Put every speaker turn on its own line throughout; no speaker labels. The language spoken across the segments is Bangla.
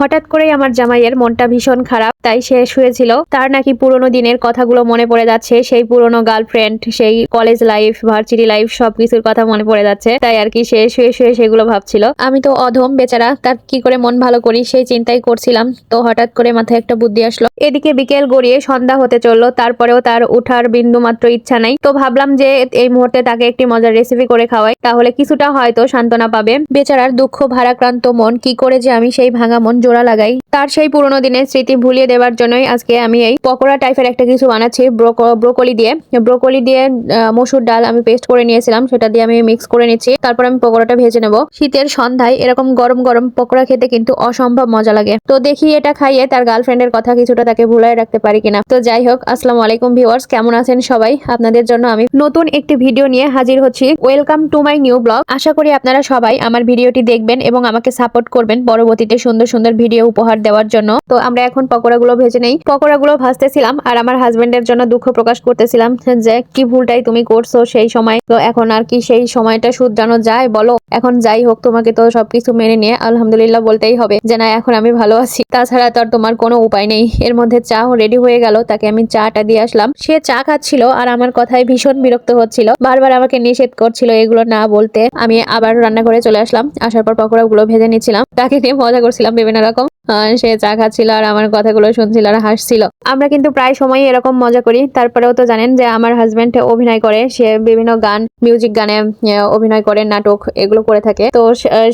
হঠাৎ করেই আমার জামাইয়ের মনটা ভীষণ খারাপ, তাই সে শুয়েছিল। তার নাকি পুরোনো দিনের কথাগুলো মনে পড়ে যাচ্ছে, সেই পুরোনো গার্লফ্রেন্ড সেই কলেজ লাইফ ভার্সিটি লাইফ সবকিছুর কথা মনে পড়ে যাচ্ছে, তাই আর কি সে শুয়ে শুয়ে সেগুলো ভাবছিল। আমি তো অধম বেচারা, তার কি করে মন ভালো করি সেই চিন্তাই করছিলাম। তো হঠাৎ করে মাথায় একটা বুদ্ধি আসলো। এদিকে বিকেল গড়িয়ে সন্ধ্যা হতে চলল, তারপরেও তার উঠার বিন্দু মাত্র ইচ্ছা নাই। তো ভাবলাম যে এই মুহূর্তে তাকে একটি মজার রেসিপি করে খাওয়াই, তাহলে কিছুটা হয়তো সান্ত্বনা পাবে। বেচারার দুঃখ ভারাক্রান্ত মন, কি করে যে আমি সেই ভাঙা মন জোড়া লাগাই। তার সেই পুরোনো দিনের স্মৃতি ভুলিয়ে দেওয়ার জন্যই আজকে আমি এই পকোড়া টাইপের একটা কিছু বানাচ্ছি। ব্রোকলি দিয়ে। ব্রোকলি দিয়ে মসুর ডাল আমি পেস্ট করে নিয়েছিলাম। সেটা দিয়ে আমি মিক্স করে নিচ্ছি। তারপর আমি পকোড়াটা ভেজে নেব। শীতের সন্ধ্যায় এরকম গরম গরম পকোড়া খেতে কিন্তু অসম্ভব মজা লাগে। তো দেখি এটা খাইয়ে তার গার্লফ্রেন্ডের কথা কিছুটা তাকে ভুলাই রাখতে পারি কিনা। তো যাই হোক, আসসালামু আলাইকুম ভিউয়ার্স। কেমন আছেন সবাই? আপনাদের জন্য আমি নতুন একটি ভিডিও নিয়ে হাজির হচ্ছি। Welcome to my new blog. আশা করি আপনারা সবাই আমার ভিডিওটি দেখবেন এবং আমাকে সাপোর্ট করবেন। পরবর্তীতে সুন্দর সুন্দর ভিডিও উপহার দেওয়ার জন্য। তো আমরা এখন পকোড়াগুলো ভেজে নেই। পকোড়াগুলো ভাজতেছিলাম আর আমার হাজবেন্ডের জন্য দুঃখ প্রকাশ করতেছিলাম যে, কি ভুলটাই তুমি করছ সেই সময়? তো এখন আর কি সেই সময়টা শুধরানো যায় বলো? এখন যাই হোক, তোমাকে তো সবকিছু মেনে নিয়ে আলহামদুলিল্লাহ বলতেই হবে যে, না, এখন আমি ভালো আছি। তাছাড়া তো আর তোমার কোনো উপায় নেই। এর মধ্যে চা রেডি হয়ে গেল, তাকে আমি চাটা দিয়ে আসলাম। সে চা খাচ্ছিল আর আমার কথায় ভীষণ বিরক্ত হচ্ছিল। বারবার আমাকে নিষেধ করছিল এগুলো না বলতে। আমি আবার রান্না করে চলে আসলাম। আসার পর পকোড়াগুলো ভেজে নিচ্ছিলাম। তাকে নিয়ে মজা করছিলাম বিভিন্ন রকম। সে চা খাচ্ছিল আর আমার কথাগুলো শুনছিল আর হাসছিল। আমরা কিন্তু প্রায় সময় এরকম মজা করি। তারপরেও তো জানেন যে আমার হাজবেন্ড অভিনয় করে। সে বিভিন্ন গান মিউজিক গানে অভিনয় করে, নাটক এগুলো করে থাকে। তো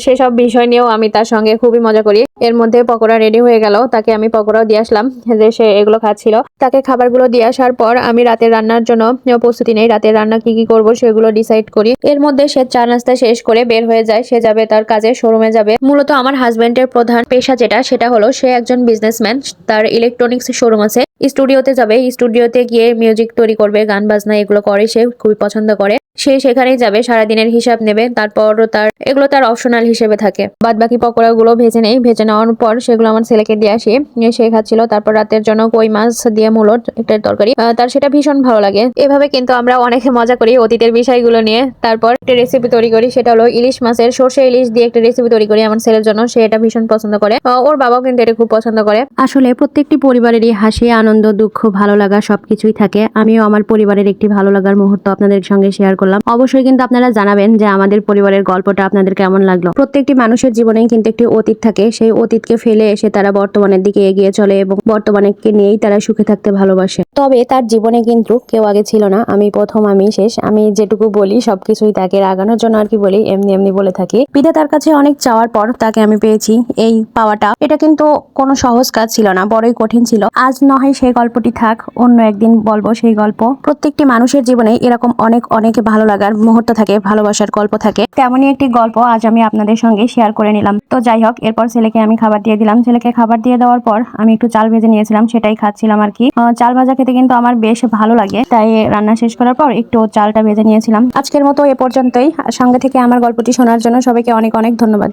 সেসব বিষয় নিয়েও আমি তার সঙ্গে খুবই মজা করি। এর মধ্যে পকোড়া রেডি হয়ে গেল। তাকে আমি পকোড়াও দিয়ে আসলাম যে সে এগুলো খাচ্ছিল। তাকে খাবারগুলো দিয়ে আসার পর আমি রাতের রান্নার জন্য প্রস্তুতি নেই। রাতের রান্না কি কি করব সেগুলো ডিসাইড করি। এর মধ্যে সে চা নাস্তা শেষ করে বের হয়ে যায়। সে যাবে তার কাজে শোরুমে যাবে। মূলত আমার হাজবেন্ডের প্রধান পেশা যেটা সেটা হলো সে একজন বিজনেসম্যান তার ইলেকট্রনিক্স শোরুম আছে। স্টুডিওতে যাবে, স্টুডিওতে গিয়ে মিউজিক তৈরি করবে, গান, বাজনা এগুলো করে, সে খুবই পছন্দ করে। সে সেখানেই যাবে, সারাদিনের হিসাব নেবে, তারপর তার, এগুলো তার অপশনাল হিসেবে থাকে। বাদ বাকি পকোড়াগুলো ভেজে নেই, ভেজে নেওয়ার পর সেগুলো আমার ছেলেকে দিয়ে আসি সে খাচ্ছিল, তারপর রাতের জন্য কই মাছ দিয়ে মূলত একটা তরকারি। তার সেটা ভীষণ ভালো লাগে। এভাবে কিন্তু আমরা অনেকে মজা করি অতীতের বিষয়গুলো নিয়ে। তারপর একটা রেসিপি তৈরি করি, সেটা হলো ইলিশ মাছের সর্ষে ইলিশ দিয়ে একটা রেসিপি তৈরি করি আমার ছেলের জন্য, সে এটা ভীষণ পছন্দ করে। ওর বাবাও কিন্তু এটা খুব পছন্দ করে।
আসলে প্রত্যেকটি পরিবারেরই হাসি, আনন্দ দুঃখ, ভালো লাগা সবকিছুই থাকে। আমিও আমার পরিবারের একটি ভালো লাগার মুহূর্ত আপনাদের সঙ্গে শেয়ার করলাম। অবশ্যই কিন্তু আপনারা জানাবেন যে আমাদের পরিবারের গল্পটা আপনাদের কেমন লাগল। প্রত্যেকটি মানুষের জীবনে কিন্তু একটি অতীত থাকে। সেই অতীতকে ফেলে এসে তারা বর্তমানের দিকে এগিয়ে চলে এবং বর্তমানকে নিয়েই তারা সুখে থাকতে ভালোবাসে। তবে তার জীবনে কিন্তু কেউ আগে ছিল না। আমি প্রথম, আমি শেষ। আমি যেটুকু বলি সবকিছুই তাকে রাগানোর জন্য আর কি বলি, এমনি এমনি বলে থাকি। পিতা তার কাছে অনেক চাওয়ার পর তাকে আমি পেয়েছি। এই পাওয়াটা। এটা কিন্তু কোনো সহজ কাজ ছিল না, বড়ই কঠিন ছিল। আজ নয় সেই গল্পটি থাক, অন্য একদিন বলব সেই গল্প। প্রত্যেকটি মানুষের জীবনে এরকম অনেক অনেক ভালো লাগার মুহূর্ত থাকে, ভালোবাসার গল্প থাকে। তেমনই একটি গল্প আজ আমি আপনাদের সঙ্গে শেয়ার করে নিলাম। তো যাই হোক, এরপর ছেলেকে আমি খাবার দিয়ে দিলাম। ছেলেকে খাবার দিয়ে দেওয়ার পর আমি একটু চাল ভেজে নিয়েছিলাম, সেটাই খাচ্ছিলাম আর কি। চাল ভাজা খেতে কিন্তু আমার বেশ ভালো লাগে, তাই রান্না শেষ করার পর একটু চালটা ভেজে নিয়েছিলাম। আজকের মতো এ পর্যন্তই। সঙ্গে থেকে আমার গল্পটি শোনার জন্য সবাইকে অনেক অনেক ধন্যবাদ।